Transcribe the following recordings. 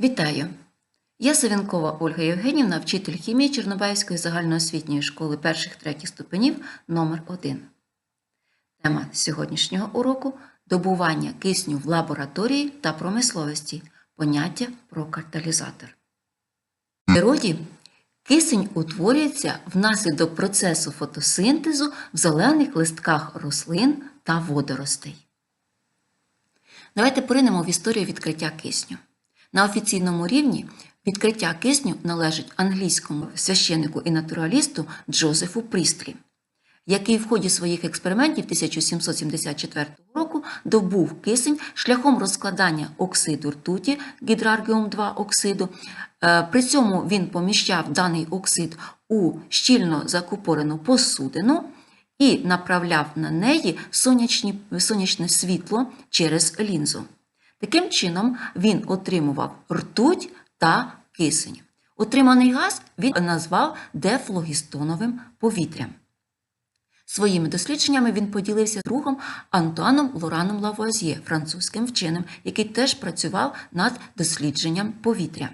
Вітаю! Я Савінкова Ольга Євгенівна, вчитель хімії Чорнобаївської загальноосвітньої школи перших третіх ступенів номер 1 Тема сьогоднішнього уроку добування кисню в лабораторії та промисловості. Поняття про каталізатор. В природі кисень утворюється внаслідок процесу фотосинтезу в зелених листках рослин та водоростей. Давайте поринемо в історію відкриття кисню. На офіційному рівні відкриття кисню належить англійському священнику і натуралісту Джозефу Прістлі, який в ході своїх експериментів 1774 року добув кисень шляхом розкладання оксиду ртуті гідраргіум 2 оксиду. Е, При цьому він поміщав даний оксид у щільно закупорену посудину і направляв на неї сонячні, сонячне світло через лінзу. Таким чином, він отримував ртуть та кисень. Отриманий газ він назвав дефлогістоновим повітрям. Своїми дослідженнями він поділився з другом Антуаном Лораном Лавуазьє, французьким вченим, який теж працював над дослідженням повітря.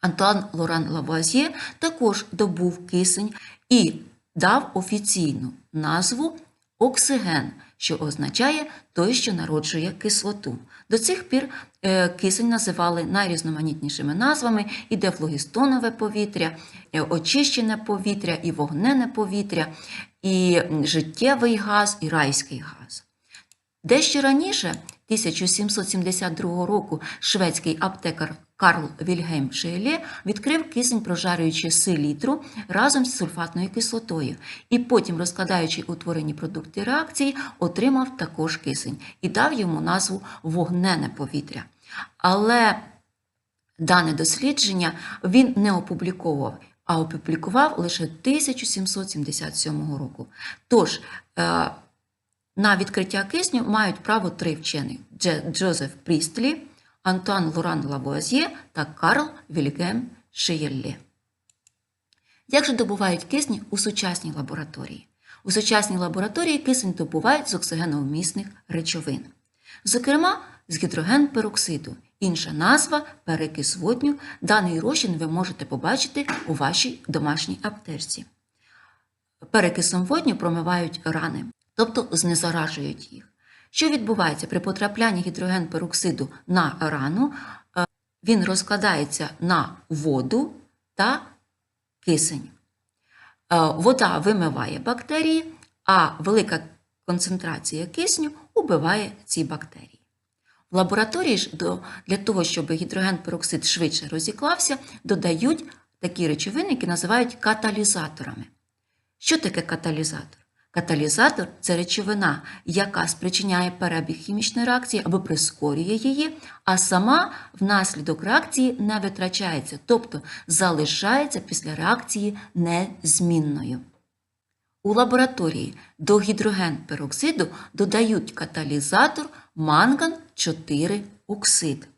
Антуан Лоран Лавуазьє також добув кисень і дав офіційну назву оксиген, що означає той, що народжує кислоту. До цих пір е, кисень називали найрізноманітнішими назвами: і дефлогістонове повітря, е, очищене повітря, і вогнене повітря, і життєвий газ, і райський газ. Дещо раніше, 1772 року, шведський аптекар Карл Вільгельм Шейлє відкрив кисень, прожарюючи селітру разом з сульфатною кислотою, і потім, розкладаючи утворені продукти реакції, отримав також кисень і дав йому назву вогнене повітря. Але дане дослідження він не опубліковував, а опублікував лише 1777 року. Тож, е, на відкриття кисню мають право три вчені: Джозеф Прістлі, Антуан Лоран Лавуазьє та Карл Вільгем Шиєллє. Як же добувають кисні у сучасній лабораторії? У сучасній лабораторії кисень добувають з оксигеновмісних речовин. Зокрема, з гідрогенпероксиду. Інша назва перекис водню. Даний розчин ви можете побачити у вашій домашній аптечці. Перекисом водню промивають рани, тобто знезаражують їх. Що відбувається при потраплянні гідрогенпероксиду на рану? Е, Він розкладається на воду та кисень. Е, Вода вимиває бактерії, а велика концентрація кисню убиває ці бактерії. В лабораторії ж для того, щоб гідрогенпероксид швидше розіклався, додають такі речовини, які називають каталізаторами. Що таке каталізатор? Каталізатор це речовина, яка спричиняє перебіг хімічної реакції або прискорює її, а сама внаслідок реакції не витрачається, тобто залишається після реакції незмінною. У лабораторії до гідрогенпероксиду додають каталізатор манган 4 оксид.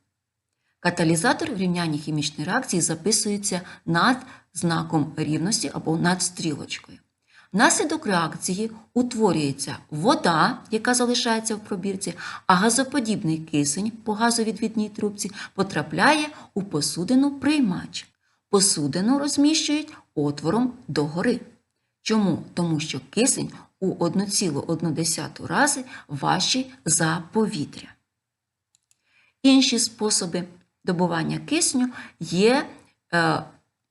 Каталізатор в рівнянні хімічної реакції записується над знаком рівності або над стрілочкою. Внаслідок реакції утворюється вода, яка залишається в пробірці, а газоподібний кисень по газовідвідній трубці потрапляє у посудину приймач. Посудину розміщують отвором догори. Чому? Тому що кисень у 1,1 рази важчий за повітря. Інші способи добування кисню є е,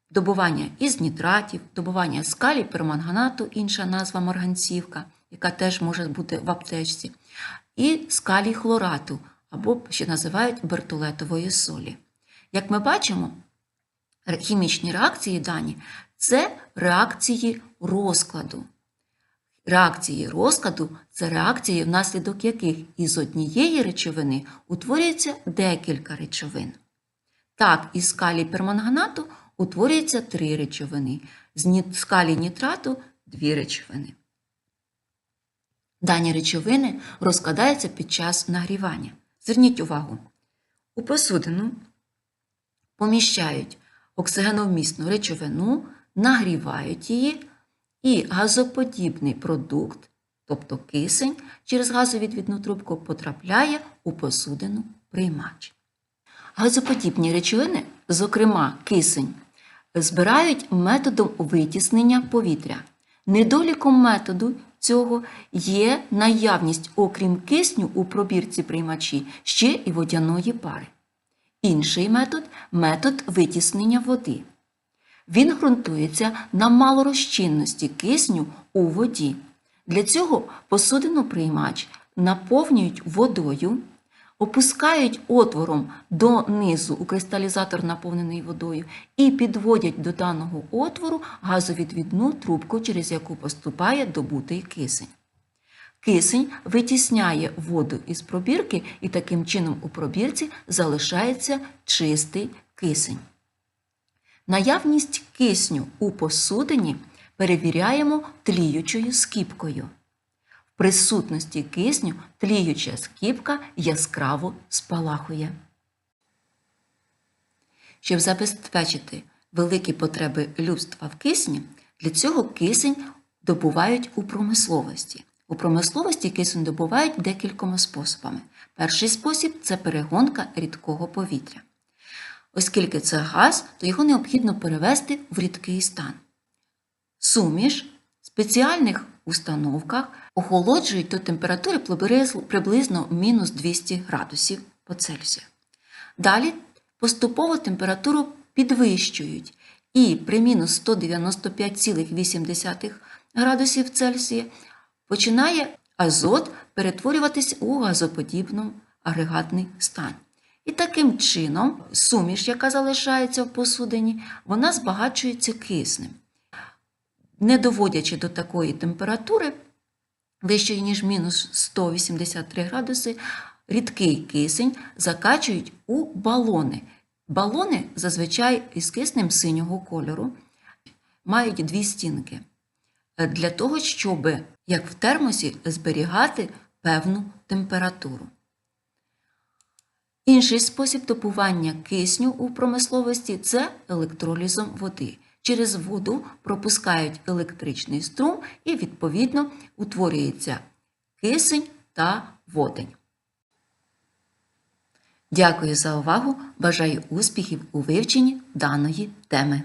добування із нітратів, добування з калій перманганату, інша назва марганцівка, яка теж може бути в аптечці, і з калій хлорату, або ще називають бертолетової солі. Як ми бачимо, хімічні реакції дані це реакції розкладу. Реакції розкладу це реакції, внаслідок яких із однієї речовини утворюється декілька речовин. Так, із калій перманганату утворюється три речовини, з калій нітрату дві речовини. Дані речовини розкладаються під час нагрівання. Зверніть увагу, у посудину поміщають оксигеновмісну речовину, нагрівають її, і газоподібний продукт, тобто кисень, через газовідвідну трубку потрапляє у посудину приймач. Газоподібні речовини, зокрема кисень, збирають методом витіснення повітря. Недоліком методу цього є наявність, окрім кисню у пробірці приймачі, ще і водяної пари. Інший метод метод витіснення води. Він ґрунтується на малорозчинності кисню у воді. Для цього посудину приймач наповнюють водою, опускають отвором донизу у кристалізатор, наповнений водою, і підводять до даного отвору газовідвідну трубку, через яку поступає добутий кисень. Кисень витісняє воду із пробірки, і таким чином у пробірці залишається чистий кисень. Наявність кисню у посудині перевіряємо тліючою скіпкою. Присутності кисню тліюча скіпка яскраво спалахує. Щоб забезпечити великі потреби людства в кисні, для цього кисень добувають у промисловості. У промисловості кисень добувають декількома способами. Перший спосіб це перегонка рідкого повітря. Оскільки це газ, то його необхідно перевести в рідкий стан. Суміш спеціальних установках охолоджують до температури приблизно- мінус 200 градусів по Цельсію. Далі поступово температуру підвищують і при мінус 195,8 градусів Цельсія починає азот перетворюватись у газоподібний агрегатний стан. І таким чином суміш, яка залишається в посудині, вона збагачується киснем. Не доводячи до такої температури, вищої, ніж мінус 183 градуси, рідкий кисень закачують у балони. Балони зазвичай із киснем синього кольору мають дві стінки для того, щоб, як в термосі, зберігати певну температуру. Інший спосіб добування кисню у промисловості це електролізом води. Через воду пропускають електричний струм і, відповідно, утворюється кисень та водень. Дякую за увагу. Бажаю успіхів у вивченні даної теми.